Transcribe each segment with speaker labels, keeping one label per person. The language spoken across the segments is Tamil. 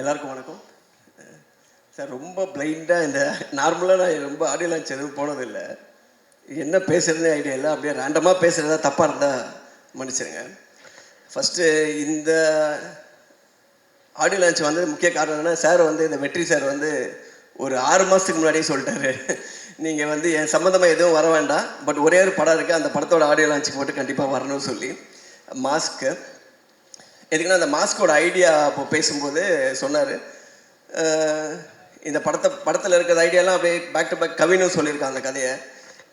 Speaker 1: எல்லாருக்கும் வணக்கம். சார் ரொம்ப பிளைண்டாக இந்த நார்மலாக நான் ரொம்ப ஆடியோ லான்ச் எதுவும் போனதில்லை. என்ன பேசுறதுனே ஐடியா இல்லை. அப்படியே ரேண்டமாக பேசுகிறதா தப்பாக இருந்தால் மன்னிச்சிருங்க. ஃபஸ்ட்டு இந்த ஆடியோ லான்ச் வந்தது முக்கிய காரணம் என்னன்னா சார் வந்து இந்த வெற்றி சார் வந்து ஒரு ஆறு மாதத்துக்கு முன்னாடியே சொல்லிட்டாரு. நீங்கள் வந்து என் சம்மந்தமாக எதுவும் வர வேண்டாம். பட் ஒரே ஒரு படம் இருக்குது அந்த படத்தோட ஆடியோ லான்ச் போட்டு கண்டிப்பாக வரணும்னு சொல்லி. மாஸ்க்கு எதுக்குன்னா அந்த மாஸ்கோட ஐடியா அப்போ பேசும்போது சொன்னார். இந்த படத்தை படத்தில் இருக்கிற ஐடியாலாம் அப்படியே பேக் டு பேக் கவினும் சொல்லியிருக்கான் அந்த கதையை.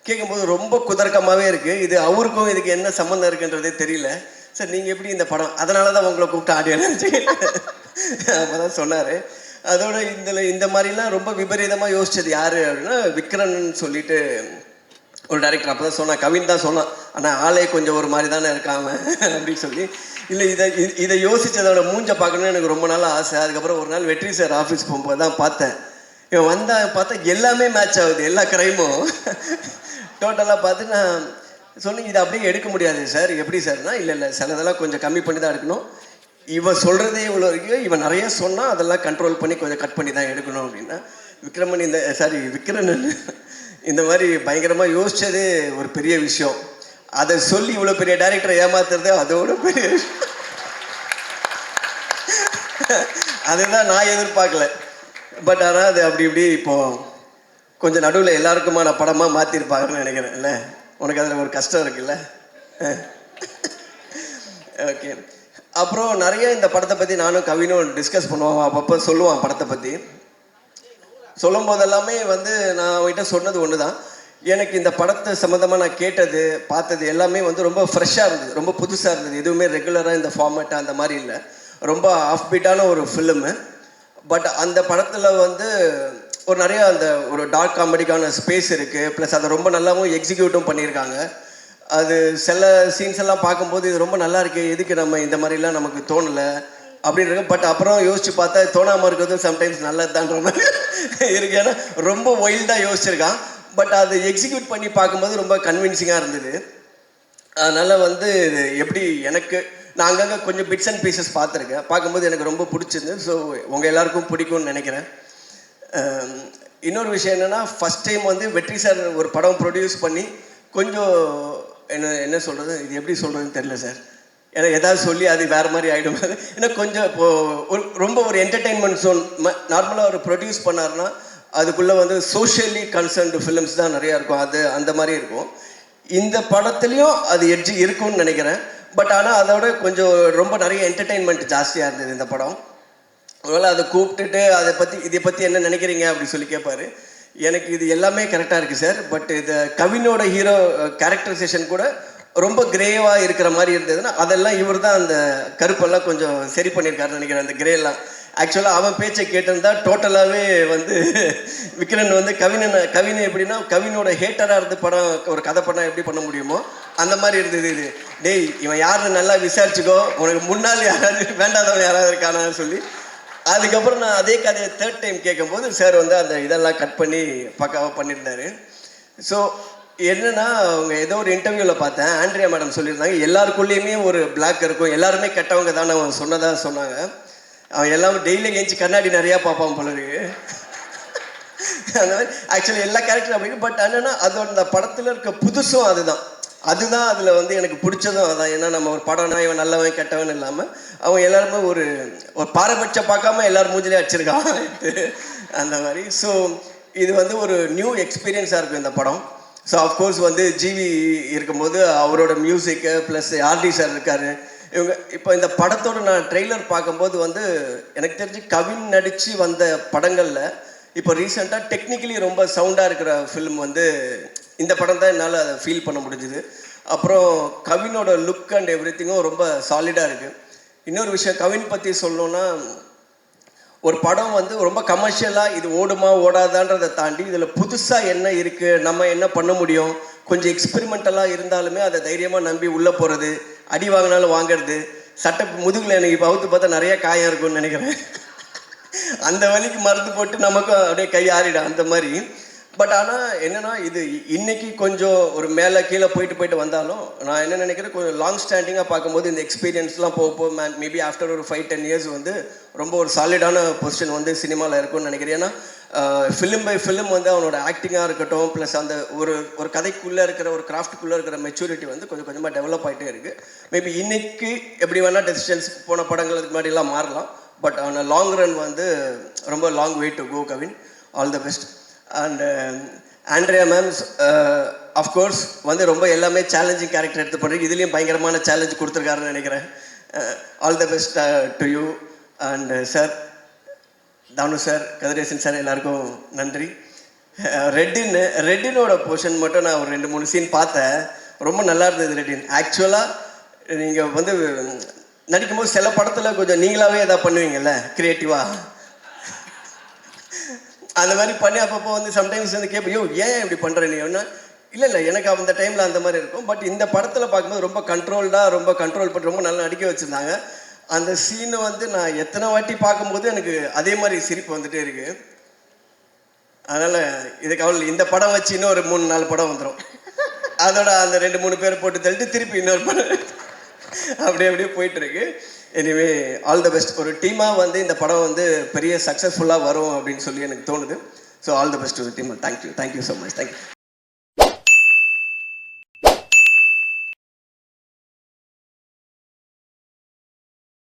Speaker 1: கேட்கும்போது ரொம்ப குதர்க்கமாகவே இருக்குது இது அவருக்கும் இதுக்கு என்ன சம்மந்தம் இருக்குன்றதே தெரியல. சார் நீங்கள் எப்படி இந்த படம் அதனால தான் உங்களை கூப்பிட்டு ஆடியோன்னு அப்போ தான் சொன்னார். அதோட இந்த இந்த மாதிரிலாம் ரொம்ப விபரீதமாக யோசிச்சது யார் அப்படின்னா விக்ரன் சொல்லிட்டு ஒரு டைரக்டர் அப்போ தான் சொன்னான் கவின் தான் சொன்னான். ஆனால் ஆளே கொஞ்சம் ஒரு மாதிரி தானே இருக்காம அப்படின்னு சொல்லி. இல்லை இதை இதை யோசித்ததோட மூஞ்ச பார்க்கணும்னு எனக்கு ரொம்ப நாள் ஆசை. அதுக்கப்புறம் ஒரு நாள் வெற்றி சார் ஆஃபீஸ் போகும்போது தான் பார்த்தேன். இவன் வந்தா பார்த்தா எல்லாமே மேட்ச் ஆகுது எல்லா கிரைமும் டோட்டலாக பார்த்து நான் சொன்னீங்க இதை அப்படியே எடுக்க முடியாது சார். எப்படி சார்னா இல்லை இல்லை சிலதெல்லாம் கொஞ்சம் கம்மி பண்ணி தான் எடுக்கணும். இவன் சொல்கிறதே இவ்வளோ வரைக்கும் இவன் நிறைய சொன்னால் அதெல்லாம் கண்ட்ரோல் பண்ணி கொஞ்சம் கட் பண்ணி தான் எடுக்கணும். அப்படின்னா விக்ரமன் இந்த சாரி விக்ரமன் இந்த மாதிரி பயங்கரமாக யோசித்ததே ஒரு பெரிய விஷயம். அதை சொல்லி இவ்வளோ பெரிய டேரக்டரை ஏமாத்துறது அதோட பெரிய விஷயம். அதுதான் நான் எதிர்பார்க்கல. பட் ஆனால் அது அப்படி இப்படி இப்போ கொஞ்சம் நடுவில் எல்லாருக்குமான படமாக மாற்றிருப்பாங்கன்னு நினைக்கிறேன். இல்லை? உனக்கு அதில் ஒரு கஷ்டம் இருக்குல்ல? ஓகே அப்புறம் நிறைய இந்த படத்தை பற்றி நானும் கவினும் டிஸ்கஸ் பண்ணுவோம். அப்பப்போ சொல்லுவான் படத்தை பற்றி சொல்லும் போதெல்லாமே வந்து நான் அவன்கிட்ட சொன்னது ஒன்று தான் எனக்கு இந்த படத்தை சம்மந்தமாக நான் கேட்டது பார்த்தது எல்லாமே வந்து ரொம்ப ஃப்ரெஷ்ஷாக இருந்தது. ரொம்ப புதுசாக இருந்தது. எதுவுமே ரெகுலராக இந்த ஃபார்மேட்டாக அந்த மாதிரி இல்லை. ரொம்ப ஆஃப் பீட்டான ஒரு ஃபிலிமு பட் அந்த படத்தில் வந்து ஒரு நிறைய அந்த ஒரு டார்க் காமெடிக்கான ஸ்பேஸ் இருக்குது ப்ளஸ் அதை ரொம்ப நல்லாவும் எக்ஸிக்யூட்டும் பண்ணியிருக்காங்க. அது சில சீன்ஸ் எல்லாம் பார்க்கும்போது இது ரொம்ப நல்லா இருக்கு எதுக்கு நம்ம இந்த மாதிரிலாம் நமக்கு தோணலை அப்படின்னு இருக்கு. பட் அப்புறம் யோசிச்சு பார்த்தா தோணாமல் இருக்கிறதும் சம்டைம்ஸ் நல்லதுதான்ற மாதிரி இருக்கு. ஏன்னா ரொம்ப ஒயில்டாக யோசிச்சிருக்கான். பட் அதை எக்ஸிக்யூட் பண்ணி பார்க்கும்போது ரொம்ப கன்வின்சிங்காக இருந்தது. அதனால் வந்து இது எப்படி எனக்கு நான் அங்கங்கே கொஞ்சம் பிட்ஸ் அண்ட் பீசஸ் பார்த்துருக்கேன். பார்க்கும்போது எனக்கு ரொம்ப பிடிச்சிருந்து ஸோ உங்கள் எல்லாருக்கும் பிடிக்கும்னு நினைக்கிறேன். இன்னொரு விஷயம் என்னென்னா ஃபஸ்ட் டைம் வந்து வெற்றி சார் ஒரு படம் ப்ரொடியூஸ் பண்ணி கொஞ்சம் என்ன என்ன சொல்கிறது இது எப்படி சொல்கிறதுன்னு தெரில சார் ஏன்னா எதாவது சொல்லி அது வேறு மாதிரி ஆகிடும் ஏன்னா கொஞ்சம் இப்போது ஒரு ரொம்ப ஒரு என்டர்டெயின்மெண்ட் ஜோன் நார்மலாக ஒரு ப்ரொடியூஸ் பண்ணார்னா அதுக்குள்ளே வந்து சோஷியலி கன்சர்ன்டு ஃபிலிம்ஸ் தான் நிறையா இருக்கும். அது அந்த மாதிரி இருக்கும். இந்த படத்துலையும் அது எட்ஜி இருக்கும்னு நினைக்கிறேன். பட் ஆனால் அதோட கொஞ்சம் ரொம்ப நிறைய என்டர்டெயின்மெண்ட் ஜாஸ்தியாக இருந்தது இந்த படம். ஒருவேளை அதை கூப்பிட்டுட்டு அதை பற்றி இதை பற்றி என்ன நினைக்கிறீங்க அப்படி சொல்லி கேட்பாரு எனக்கு இது எல்லாமே கரெக்டாக இருக்குது சார் பட் இது கவினோட ஹீரோ கேரக்டரைசேஷன் கூட ரொம்ப கிரேவாக இருக்கிற மாதிரி இருந்ததுன்னா அதெல்லாம் இவர் தான் அந்த கருப்பெல்லாம் கொஞ்சம் சரி பண்ணியிருக்காருன்னு நினைக்கிறேன் அந்த கிரேலாம் ஆக்சுவலாக அவன் பேச்சை கேட்டிருந்தா டோட்டலாகவே வந்து விக்ரன் வந்து கவினன் கவினை எப்படின்னா கவினோட ஹேட்டராக இருந்து படம் ஒரு கதை பண்ணால் எப்படி பண்ண முடியுமோ அந்த மாதிரி இருந்தது இது. டேய் இவன் யாருன்னு நல்லா விசாரிச்சுக்கோ. உனக்கு முன்னால் யாராவது வேண்டாதவன் யாராவது இருக்கானான்னு சொல்லி. அதுக்கப்புறம் நான் அதே கதையை தேர்ட் டைம் கேட்கும்போது சார் வந்து அந்த இதெல்லாம் கட் பண்ணி பக்காவாக பண்ணியிருந்தாரு. ஸோ என்னன்னா அவங்க ஏதோ ஒரு இன்டர்வியூவில் பார்த்தேன். ஆண்ட்ரியா மேடம் சொல்லியிருந்தாங்க எல்லாருக்குள்ளேயுமே ஒரு பிளாக் இருக்கும். எல்லாருமே கெட்டவங்க தான் அவன் சொன்னதாக சொன்னாங்க. அவன் எல்லாம் டெய்லியும் எஞ்சி கண்ணாடி நிறையா பார்ப்பான் போல இருக்கு. அந்த மாதிரி ஆக்சுவலி எல்லா கேரக்டரும் அப்படின்னு பட் என்னன்னா அதோட அந்த படத்தில் இருக்க புதுசும் அதுதான். அதுதான் அதில் வந்து எனக்கு பிடிச்சதும் அதான். ஏன்னா நம்ம ஒரு படம்னா இவன் நல்லவன் கெட்டவன் இல்லாமல் அவன் எல்லாருமே ஒரு ஒரு பாரபட்சம் பார்க்காம எல்லாரும் மூஞ்சிலே அடிச்சிருக்கான் அந்த மாதிரி. ஸோ இது வந்து ஒரு நியூ எக்ஸ்பீரியன்ஸாக இருக்கும் இந்த படம். ஸோ அஃப்கோர்ஸ் வந்து ஜிவி இருக்கும்போது அவரோட மியூசிக்கு ப்ளஸ் ஆர்டி சார் இருக்கார். இவங்க இப்போ இந்த படத்தோட நான் ட்ரெய்லர் பார்க்கும்போது வந்து எனக்கு தெரிஞ்சு கவின் நடித்து வந்த படங்களில் இப்போ ரீசெண்டாக டெக்னிக்கலி ரொம்ப சவுண்டாக இருக்கிற ஃபிலிம் வந்து இந்த படம் தான் என்னால் அதை ஃபீல் பண்ண முடிஞ்சுது. அப்புறம் கவினோட லுக் அண்ட் எவ்ரி ரொம்ப சாலிடாக இருக்குது இன்னொரு விஷயம் கவின் பற்றி சொல்லணுன்னா ஒரு படம் வந்து ரொம்ப கமர்ஷியலாக இது ஓடுமா ஓடாதான்றதை தாண்டி இதில் புதுசாக என்ன இருக்குது நம்ம என்ன பண்ண முடியும் கொஞ்சம் எக்ஸ்பெரிமெண்டலாக இருந்தாலுமே அதை தைரியமாக நம்பி உள்ளே போகிறது அடி வாங்கினாலும் வாங்குறது சட்டை முதுகில் எனக்கு இப்போ அவுத்து பார்த்தா நிறைய காயம் இருக்கும்னு நினைக்கிறேன். அந்த வழிக்கு மருந்து போட்டு நமக்கும் அப்படியே கை ஆறிடும் அந்த மாதிரி. பட் ஆனால் என்னன்னா இது இன்னைக்கு கொஞ்சம் ஒரு மேலே கீழே போயிட்டு போயிட்டு வந்தாலும் நான் என்ன நினைக்கிறேன் கொஞ்சம் லாங் ஸ்டாண்டிங்காக பார்க்கும்போது இந்த எக்ஸ்பீரியன்ஸ்லாம் போக போக மேன் மேபி ஆஃப்டர் ஒரு ஃபைவ் டென் இயர்ஸ் வந்து ரொம்ப ஒரு சாலிடான பொசிஷன் வந்து சினிமாவில் இருக்கும்னு நினைக்கிறேன். ஏன்னா ஃபிலிம் பை ஃபிலிம் வந்து அவனோட ஆக்டிங்காக இருக்கட்டும் ப்ளஸ் அந்த ஒரு ஒரு கதைக்குள்ளே இருக்கிற ஒரு கிராஃப்ட்டுக்குள்ளே இருக்கிற மெச்சூரிட்டி வந்து கொஞ்சம் கொஞ்சமாக டெவலப் ஆகிட்டே இருக்குது மேபி இன்னைக்கு எப்படி வேணால் டெசிஷன்ஸ் போன படங்கள் இதுக்கு முன்னாடிலாம் மாறலாம். பட் ஆனால் லாங் ரன் வந்து ரொம்ப long way to go Kavin. All the best and Andrea ma'am of course வந்து ரொம்ப எல்லாமே சேலஞ்சிங் கேரக்டர் எடுத்து பண்ணுறீங்க இதுலேயும் பயங்கரமான சேலஞ்ச் கொடுத்துருக்காருன்னு நினைக்கிறேன். All the best to you and sir Thanu sir Kathiresan sir எல்லாருக்கும் நன்றி. Uh, ரெட்டின் ரெட்டினோட போர்ஷன் மட்டும் நான் ஒரு ரெண்டு மூணு சீன் பார்த்தேன். ரொம்ப நல்லா இருந்தது ரெட்டின். ஆக்சுவலாக நீங்கள் வந்து நடிக்கும்போது சில படத்தில் கொஞ்சம் நீங்களாகவே எதாவது பண்ணுவீங்கல்ல க்ரியேட்டிவாக அந்த மாதிரி பண்ணி அப்பப்போ வந்து சம்டைம்ஸ் வந்து கேட்போம் யோ ஏன் இப்படி பண்ணுற நீ? ஒன்று இல்லை இல்லை எனக்கு அந்த டைமில் அந்த மாதிரி இருக்கும். பட் இந்த படத்தில் பார்க்கும்போது ரொம்ப கண்ட்ரோல்டாக ரொம்ப கண்ட்ரோல் பண்ணி ரொம்ப நல்லா நடிக்க வச்சுருந்தாங்க. அந்த சீனை வந்து நான் எத்தனை வாட்டி பார்க்கும்போது எனக்கு அதே மாதிரி சிரிப்பு வந்துகிட்டே இருக்கு. அதனால் இதுக்கு அவள் இந்த படம் வச்சு இன்னும் ஒரு மூணு நாலு படம் வந்துடும் அதோட அந்த ரெண்டு மூணு பேரை போட்டு தள்ளிட்டு திருப்பி இன்னொரு படம். அப்படியே அப்படியே போயிட்டு இருக்கு. எனிவே ஆல் த பெஸ்ட் ஒரு டீமாக வந்து இந்த படம் வந்து பெரிய சக்ஸஸ்ஃபுல்லாக வரும் அப்படின்னு சொல்லி எனக்கு தோணுது. ஸோ ஆல் த பெஸ்ட் ஒரு team thank you thank you so much thank you